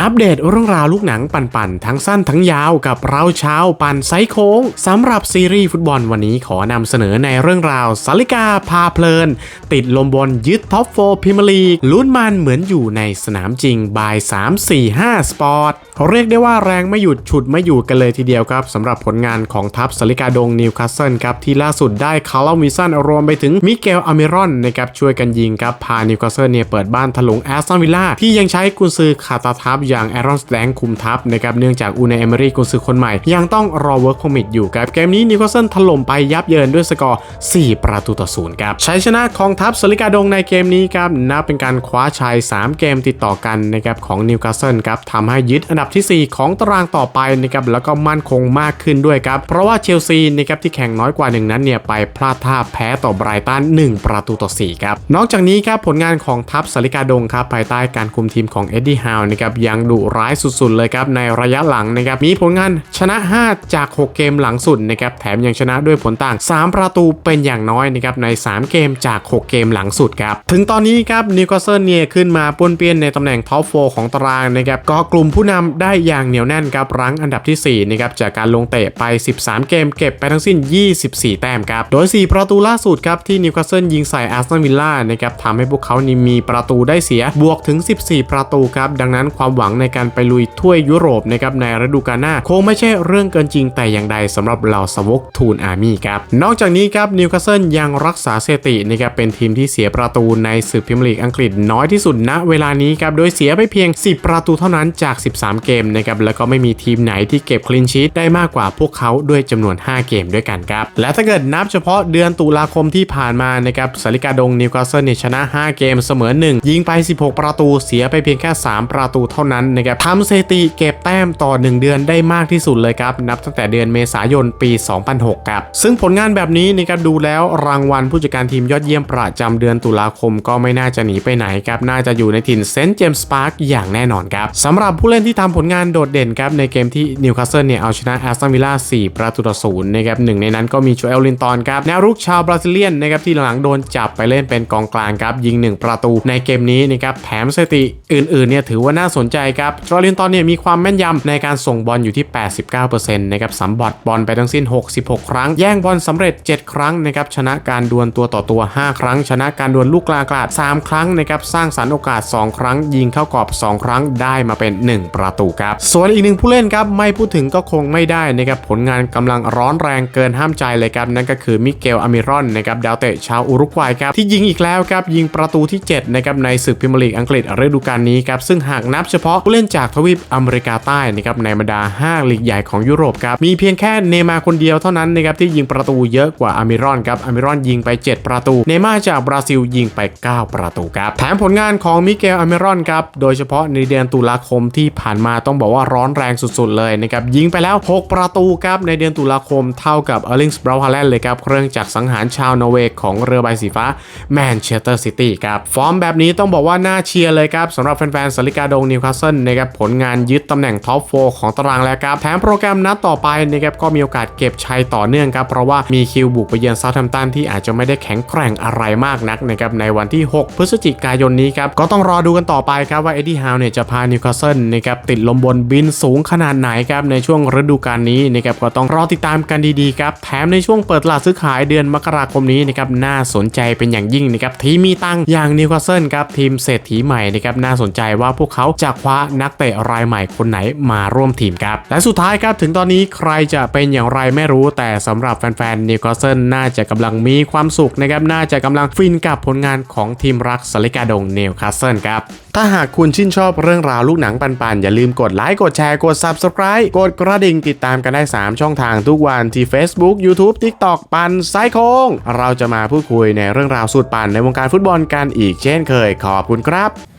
อัปเดตเรื่องราวลูกหนังปั่นๆ ทั้งสั้นทั้งยาวกับเราเช้าปั่นไซโค้งสำหรับซีรีส์ฟุตบอลวันนี้ขอนำเสนอในเรื่องราวสาลิกาพาเพลิน ติดลมบนยึดท็อปโฟพิมลีลุ้นมันเหมือนอยู่ในสนามจริงบาย 3 4 5 สปอร์ตเรียกได้ว่าแรงไม่หยุดฉุดไม่อยู่กันเลยทีเดียวครับสำหรับผลงานของทัพสาลิกาดงนิวคาสเซิลครับที่ล่าสุดได้คาร์ลวิสันรวมไปถึงมิเกลอเมรอนนะครับช่วยกันยิงครับพานิวคาสเซิลเนี่ยเปิดบ้านถลุงแอสตันวิลล่าที่ยังใช้กุนซือคาตาทัพอย่างแอรอนสแตงคุมทัพนะครับเนื่องจากอูเนเอเมรี่กุนซือคนใหม่ ยังต้องรอเวิร์กพอมิตอยู่ครับเกมนี้นิวคาสเซิลถล่มไปยับเยินด้วยสกอร์ 4 ประตูต่อศูนย์ครับชัยชนะของทัพสลิกาดงในเกมนี้ครับนับเป็นการคว้าชัย 3 เกมติดต่อกันนะครับของนิวคาสเซิลครับทำให้ยึดอันดับทีสี่ 4 ของตารางต่อไปนะครับแล้วก็มั่นคงมากขึ้นด้วยครับเพราะว่าเชลซีนะครับที่แข่งน้อยกว่าหนึ่งนั้นเนี่ยไปพลาดท่าแพ้ต่อไบรตัน1 ประตูต่อ4ครับนอกจากนี้ครับผลงานของทัพสลิกาดงครับภายใต้การคุมทีมของเอ็ดดี้ฮาวนะครับยังดุร้ายสุดๆเลยครับในระยะหลังนะครับมีผลงานชนะ 5 จาก 6 เกมหลังสุดนะครับแถมยังชนะด้วยผลต่าง 3 ประตูเป็นอย่างน้อยนะครับใน 3 เกมจาก 6 เกมหลังสุดครับถึงตอนนี้ครับนิวคาสเซิลเนี่ยขึ้นมาป้วนเปี้ยนในตำแหน่งท็อปโฟของตารางนะครับก็กลุ่มผู้นำได้อย่างเหนียวแน่นครับรั้งอันดับทีสี่4นะครับจากการลงเตะไป 13 เกมเก็บไปทั้งสิ้น 24 แต้มครับโดย 4 ประตูล่าสุดครับที่นิวคาสเซิลยิงใส่อาร์เซนอลวิลล่านะครับทำให้พวกเขานี่มีประตูได้เสียบวกถึง 14 ประตูครับดังนั้นความหวังังในการไปลุยถ้วยยุโรปนะครับในฤดูกาลหน้าคงไม่ใช่เรื่องเกินจริงแต่อย่างใดสำหรับเหล่าสวกทูนอาร์มี่ครับนอกจากนี้ครับนิวคาสเซิลยังรักษาสถิตินะครับเป็นทีมที่เสียประตูในศึกพรีเมียร์ลีกอังกฤษน้อยที่สุดณเวลานี้ครับโดยเสียไปเพียง 10 ประตูเท่านั้นจาก 13 เกมนะครับแล้วก็ไม่มีทีมไหนที่เก็บคลีนชีตได้มากกว่าพวกเขาด้วยจำนวน 5 เกมด้วยกันครับและถ้าเกิดนับเฉพาะเดือนตุลาคมที่ผ่านมานะครับสาลิกาดงนิวคาสเซิลเนี่ยชนะ 5 เกมเสมอ 1 ยิงไป 16 ประตูเสียไปเพียงแค่ 3 ประตูเท่านนั้นนะครับทำสถิติเก็บแต้มต่อ 1 เดือนได้มากที่สุดเลยครับ นับตั้งแต่เดือนเมษายนปี 2006 ครับ ซึ่งผลงานแบบนี้นะครับดูแล้วรางวัลผู้จัดการทีมยอดเยี่ยมประจำเดือนตุลาคมก็ไม่น่าจะหนีไปไหนครับ น่าจะอยู่ในถิ่นเซนต์เจมส์พาร์คอย่างแน่นอนครับสำหรับผู้เล่นที่ทำผลงานโดดเด่นครับในเกมที่นิวคาสเซิลเนี่ยเอาชนะแอสตันวิลล่า4ประตูต่อศูนย์นะครับหนึ่งในนั้นก็มีโจเอลลินตันครับแนวรุกชาวบราซิเลียนนะครับที่หลังๆโดนจับไปเล่นเป็นกองกลางครับยิง 1 ประตูในเกมนี้นะครับแถมสถิติอื่นๆเนี่ยถือว่าน่าสนใจครับจเอลลินตันเนี่ยมีความแม่นยำในการส่งบอลอยู่ที่ 89%นะครับสัมบัดบอลไปทั้งสิ้น 66 ครั้ง แย่งบอลสำเร็จ 7 ครั้งนะครับชนะการดวลตัวต่อตัว 5 ครั้ง ชนะการดวลลูกกลางกลาด3ครั้งนะครับสร้างสรรค์โอกาส 2 ครั้ง ยิงเข้ากรอบ 2 ครั้งได้มาเป็น 1 ประตูครับ ส่วนอีกหนึ่งผู้เล่นครับไม่พูดถึงก็คงไม่ได้นะครับผลงานกำลังร้อนแรงเกินห้ามใจเลยครับนั่นก็คือมิเกลอเมรอนนะครับดาวเตะชาวอุรุกวัยครับที่ยิงอีกแล้วครับยิงประตูที่7นะครับในศึกพรีเมียร์ลีกอังกฤษฤดูกาลนี้ครับซึ่งหากนับเฉพาะผู้เล่นจากทวีปอเมริกาใต้นะครับในบรรดา5ลีกใหญ่ของยุโรปครับมีเพียงแค่เนมาคนเดียวเท่านั้นนะครับที่ยิงประตูเยอะกว่าอเมรอนครับอเมรอนยิงไป 7 ประตู เนมาจากบราซิลยิงไป 9 ประตูครับแถมผลงานของมิเกลอเมรอนครับโดยเฉพาะในเดือนตุลาคมที่ผ่านมาต้องบอกว่าร้อนแรงสุดๆเลยนะครับยิงไปแล้ว 6 ประตูครับในเดือนตุลาคมเท่ากับเออร์ลิงส์บราวฮาแลนด์เลยครับเครื่องจักรสังหารชาวนอร์เวย์ของเรือใบสีฟ้าแมนเชสเตอร์ซิตี้ครับฟอร์มแบบนี้ต้องบอกว่าน่าเชียร์เลยครับสำหรับแฟนๆสลิกาดงนิวคาเซิลนะครับผลงานยึดตำแหน่งท็อปโฟของตารางแล้วครับแถมโปรแกรมนัดต่อไปนะครับก็มีโอกาสเก็บชัยต่อเนื่องครับเพราะว่ามีคิวบุกไปเยือนเซาท์แฮมป์ตันที่อาจจะไม่ได้แข็งแกร่งอะไรมากนักนะครับในวันที่ 6 พฤศจิกายนนี้ครับก็ต้องรอดูกันต่อไปครับว่าเอ็ดดี้ฮาวเนี่ยจะพานิวคาสเซิลนะครับติดลมบนบินสูงขนาดไหนครับในช่วงฤดูกาลนี้นะครับก็ต้องรอติดตามกันดีๆครับแถมในช่วงเปิดตลาดซื้อขายเดือนมกราคมนี้นะครับน่าสนใจเป็นอย่างยิ่งนะครับที่มีตังอย่างนิวคาสเซิลครับทีมเศรษฐีใหม่นะครับน่าสนใจว่าพวกเขาจะคว้านักเตะรายใหม่คนไหนมาร่วมทีมครับ และสุดท้ายครับถึงตอนนี้ใครจะเป็นอย่างไรไม่รู้ แต่สำหรับแฟนๆนิวคาสเซิลน่าจะกำลังมีความสุขนะครับน่าจะกำลังฟินกับผลงานของทีมรักสลิกาดงนิวคาสเซิลครับถ้าหากคุณชื่นชอบเรื่องราวลูกหนังปันๆ อย่าลืมกดไลค์กดแชร์กด Subscribe กดกระดิ่งติดตามกันได้ 3 ช่องทางทุกวันที่ Facebook YouTube TikTok ปันไซโคง เราจะมาพูดคุยในเรื่องราวสุดปันในวงการฟุตบอลกันอีกเช่นเคยขอบคุณครับ